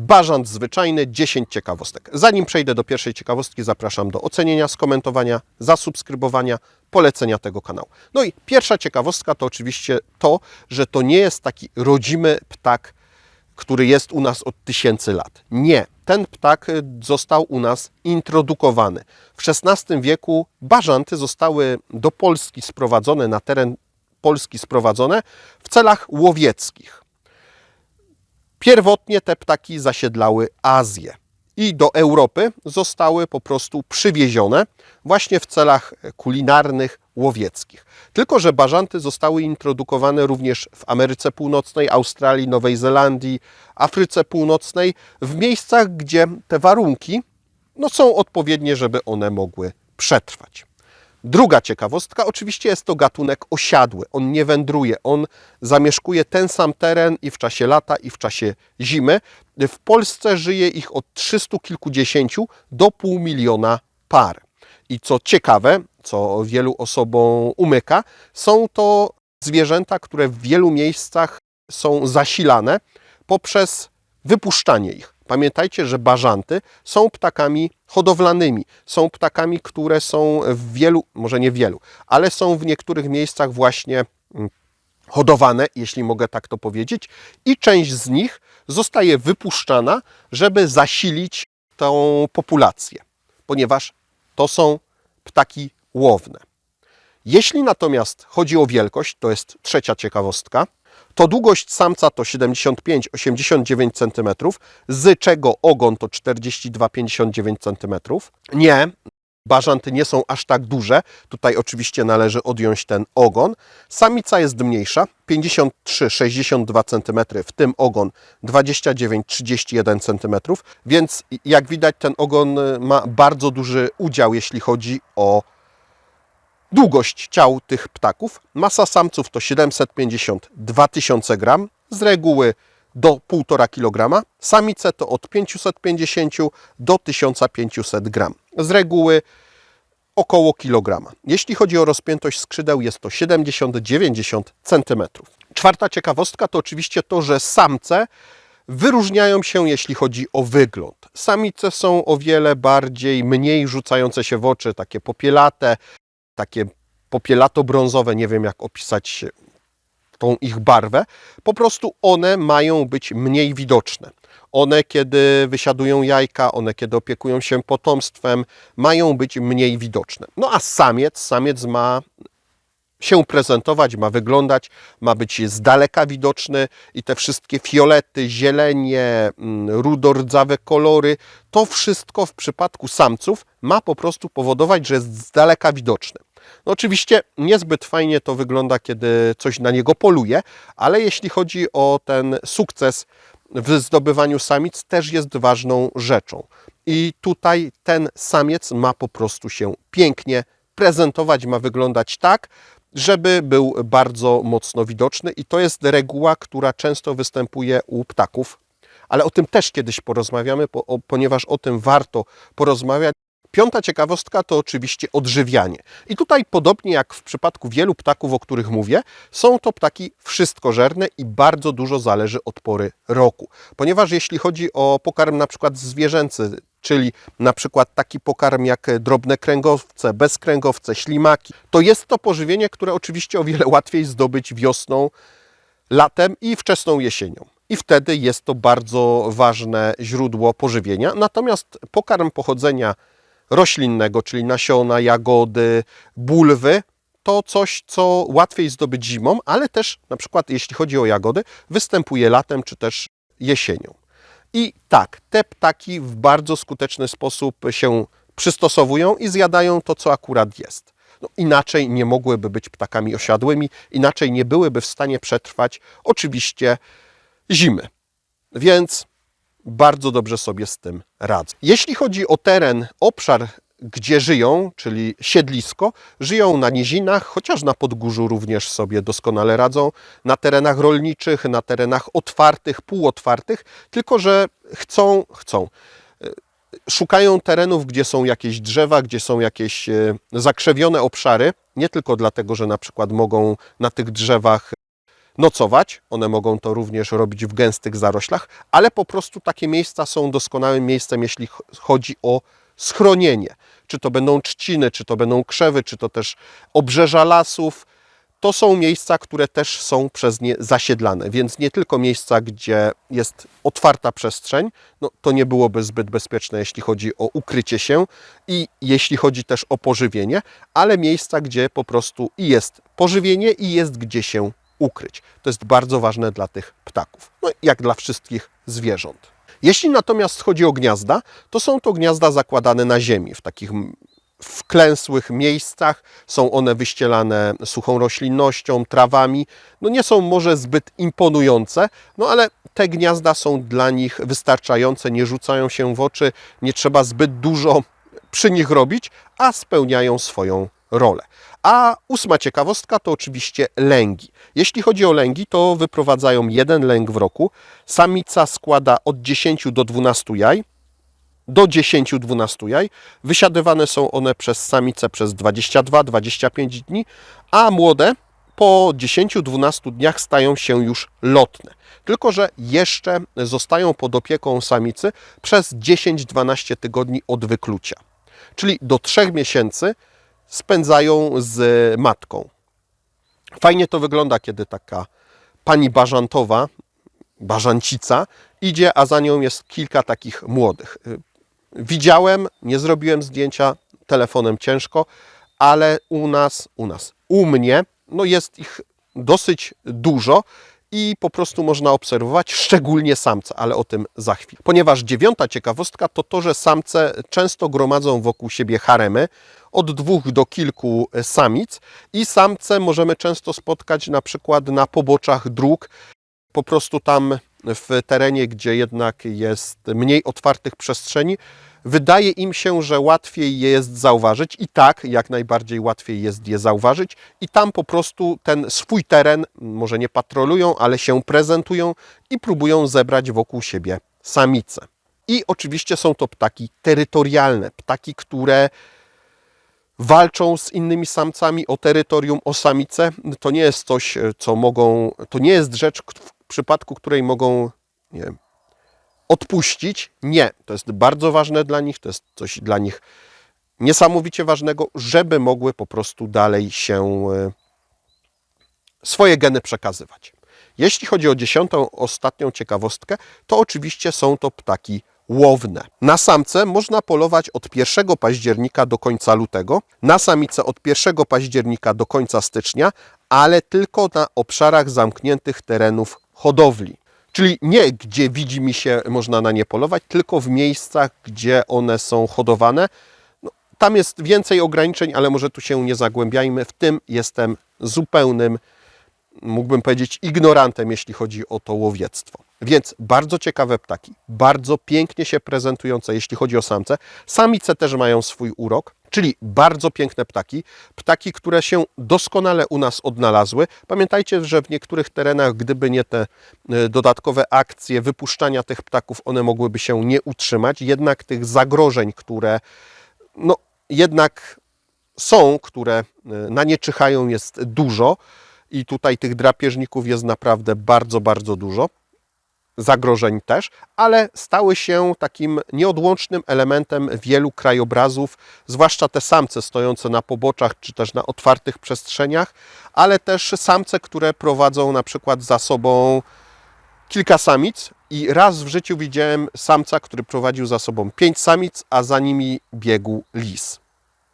Bażant zwyczajny, 10 ciekawostek. Zanim przejdę do pierwszej ciekawostki, zapraszam do ocenienia, skomentowania, zasubskrybowania, polecenia tego kanału. No i pierwsza ciekawostka to oczywiście to, że to nie jest taki rodzimy ptak, który jest u nas od tysięcy lat. Nie, ten ptak y, został u nas introdukowany. W XVI wieku bażanty zostały do Polski sprowadzone, na teren Polski sprowadzone w celach łowieckich. Pierwotnie te ptaki zasiedlały Azję i do Europy zostały po prostu przywiezione właśnie w celach kulinarnych, łowieckich. Tylko, że bażanty zostały introdukowane również w Ameryce Północnej, Australii, Nowej Zelandii, Afryce Północnej, w miejscach, gdzie te warunki no, są odpowiednie, żeby one mogły przetrwać. Druga ciekawostka, oczywiście jest to gatunek osiadły. On nie wędruje, on zamieszkuje ten sam teren i w czasie lata, i w czasie zimy. W Polsce żyje ich od 300 kilkudziesięciu do pół miliona par. I co ciekawe, co wielu osobom umyka, są to zwierzęta, które w wielu miejscach są zasilane poprzez wypuszczanie ich. Pamiętajcie, że bażanty są ptakami hodowlanymi. Są ptakami, które są w wielu, może nie wielu, ale są w niektórych miejscach właśnie mm, hodowane, jeśli mogę tak to powiedzieć, i część z nich zostaje wypuszczana, żeby zasilić tą populację, ponieważ to są ptaki łowne. Jeśli natomiast chodzi o wielkość, to jest trzecia ciekawostka, to długość samca to 75-89 cm, z czego ogon to 42-59 cm. Nie, bażanty nie są aż tak duże. Tutaj oczywiście należy odjąć ten ogon. Samica jest mniejsza, 53-62 cm, w tym ogon 29-31 cm, więc jak widać ten ogon ma bardzo duży udział, jeśli chodzi o Długość ciał tych ptaków. Masa samców to 750-2000 gram, z reguły do 1,5 kg. Samice to od 550 do 1500 gram, z reguły około kilograma. Jeśli chodzi o rozpiętość skrzydeł, jest to 70-90 cm. Czwarta ciekawostka to oczywiście to, że samce wyróżniają się, jeśli chodzi o wygląd. Samice są o wiele bardziej, mniej rzucające się w oczy, takie popielate, takie popielato-brązowe, nie wiem jak opisać tą ich barwę, po prostu one mają być mniej widoczne. One, kiedy wysiadują jajka, one, kiedy opiekują się potomstwem, mają być mniej widoczne. No a samiec, samiec ma się prezentować, ma wyglądać, ma być z daleka widoczny i te wszystkie fiolety, zielenie, mm, rudordzawe kolory, to wszystko w przypadku samców ma po prostu powodować, że jest z daleka widoczny. No oczywiście niezbyt fajnie to wygląda, kiedy coś na niego poluje, ale jeśli chodzi o ten sukces w zdobywaniu samic, też jest ważną rzeczą. I tutaj ten samiec ma po prostu się pięknie prezentować, ma wyglądać tak, żeby był bardzo mocno widoczny i to jest reguła, która często występuje u ptaków, ale o tym też kiedyś porozmawiamy, ponieważ o tym warto porozmawiać. Piąta ciekawostka to oczywiście odżywianie. I tutaj, podobnie jak w przypadku wielu ptaków, o których mówię, są to ptaki wszystkożerne i bardzo dużo zależy od pory roku. Ponieważ jeśli chodzi o pokarm na przykład zwierzęcy, czyli na przykład taki pokarm jak drobne kręgowce, bezkręgowce, ślimaki, to jest to pożywienie, które oczywiście o wiele łatwiej zdobyć wiosną, latem i wczesną jesienią. I wtedy jest to bardzo ważne źródło pożywienia. Natomiast pokarm pochodzenia roślinnego, czyli nasiona, jagody, bulwy, to coś, co łatwiej zdobyć zimą, ale też na przykład jeśli chodzi o jagody, występuje latem czy też jesienią. I tak, te ptaki w bardzo skuteczny sposób się przystosowują i zjadają to, co akurat jest. No, inaczej nie mogłyby być ptakami osiadłymi, inaczej nie byłyby w stanie przetrwać oczywiście zimy. Więc bardzo dobrze sobie z tym radzą. Jeśli chodzi o teren, obszar, gdzie żyją, czyli siedlisko, żyją na nizinach, chociaż na podgórzu również sobie doskonale radzą, na terenach rolniczych, na terenach otwartych, półotwartych, tylko że chcą, chcą. e, Szukają terenów, gdzie są jakieś drzewa, gdzie są jakieś e, zakrzewione obszary, nie tylko dlatego, że na przykład mogą na tych drzewach nocować. One mogą to również robić w gęstych zaroślach, ale po prostu takie miejsca są doskonałym miejscem, jeśli ch- chodzi o schronienie. Czy to będą trzciny, czy to będą krzewy, czy to też obrzeża lasów. To są miejsca, które też są przez nie zasiedlane, więc nie tylko miejsca, gdzie jest otwarta przestrzeń, no, to nie byłoby zbyt bezpieczne, jeśli chodzi o ukrycie się i jeśli chodzi też o pożywienie, ale miejsca, gdzie po prostu i jest pożywienie i jest gdzie się ukryć. To jest bardzo ważne dla tych ptaków, no jak dla wszystkich zwierząt. Jeśli natomiast chodzi o gniazda, to są to gniazda zakładane na ziemi, w takich wklęsłych miejscach. Są one wyścielane suchą roślinnością, trawami. No nie są może zbyt imponujące, no ale te gniazda są dla nich wystarczające, nie rzucają się w oczy, nie trzeba zbyt dużo przy nich robić, a spełniają swoją rolę. A ósma ciekawostka to oczywiście lęgi. Jeśli chodzi o lęgi, to wyprowadzają jeden lęg w roku. Samica składa od 10 do 12 jaj do 10-12 jaj. Wysiadywane są one przez samicę przez 22-25 dni, a młode po 10-12 dniach stają się już lotne. Tylko, że jeszcze zostają pod opieką samicy przez 10-12 tygodni od wyklucia. Czyli do 3 miesięcy spędzają z matką. Fajnie to wygląda, kiedy taka pani bażantowa, bażancica, idzie, a za nią jest kilka takich młodych. Widziałem, nie zrobiłem zdjęcia, telefonem ciężko, ale u nas, u nas, u mnie, no jest ich dosyć dużo i po prostu można obserwować, szczególnie samce, ale o tym za chwilę. Ponieważ dziewiąta ciekawostka to to, że samce często gromadzą wokół siebie haremy, od dwóch do kilku samic i samce możemy często spotkać na przykład na poboczach dróg, po prostu tam w terenie, gdzie jednak jest mniej otwartych przestrzeni, wydaje im się, że łatwiej je jest zauważyć i tak, jak najbardziej łatwiej jest je zauważyć i tam po prostu ten swój teren, może nie patrolują, ale się prezentują i próbują zebrać wokół siebie samice. I oczywiście są to ptaki terytorialne, ptaki, które walczą z innymi samcami o terytorium, o samice. To nie jest coś, co mogą, to nie jest rzecz, w przypadku której mogą nie wiem, odpuścić. Nie, to jest bardzo ważne dla nich, to jest coś dla nich niesamowicie ważnego, żeby mogły po prostu dalej się e, swoje geny przekazywać. Jeśli chodzi o dziesiątą, ostatnią ciekawostkę, to oczywiście są to ptaki łowne. Na samce można polować od 1 października do końca lutego, na samice od 1 października do końca stycznia, ale tylko na obszarach zamkniętych terenów hodowli. Czyli nie gdzie widzi mi się można na nie polować, tylko w miejscach, gdzie one są hodowane. No, tam jest więcej ograniczeń, ale może tu się nie zagłębiajmy. W tym jestem zupełnym, mógłbym powiedzieć, ignorantem, jeśli chodzi o to łowiectwo. Więc bardzo ciekawe ptaki, bardzo pięknie się prezentujące, jeśli chodzi o samce. Samice też mają swój urok, czyli bardzo piękne ptaki, ptaki, które się doskonale u nas odnalazły. Pamiętajcie, że w niektórych terenach, gdyby nie te e, dodatkowe akcje wypuszczania tych ptaków, one mogłyby się nie utrzymać. Jednak tych zagrożeń, które no, jednak są, które e, na nie czyhają, jest dużo. I tutaj tych drapieżników jest naprawdę bardzo, bardzo dużo zagrożeń też, ale stały się takim nieodłącznym elementem wielu krajobrazów, zwłaszcza te samce stojące na poboczach czy też na otwartych przestrzeniach, ale też samce, które prowadzą na przykład za sobą kilka samic i raz w życiu widziałem samca, który prowadził za sobą pięć samic, a za nimi biegł lis.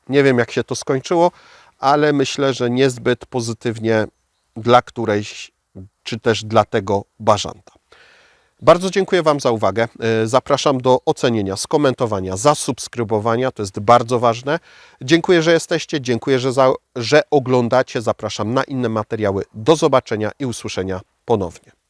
Nie wiem jak się to skończyło, ale myślę, że niezbyt pozytywnie dla którejś czy też dla tego bażanta. Bardzo dziękuję Wam za uwagę. E, Zapraszam do ocenienia, skomentowania, zasubskrybowania. To jest bardzo ważne. Dziękuję, że jesteście. Dziękuję, że, za, że oglądacie. Zapraszam na inne materiały. Do zobaczenia i usłyszenia ponownie.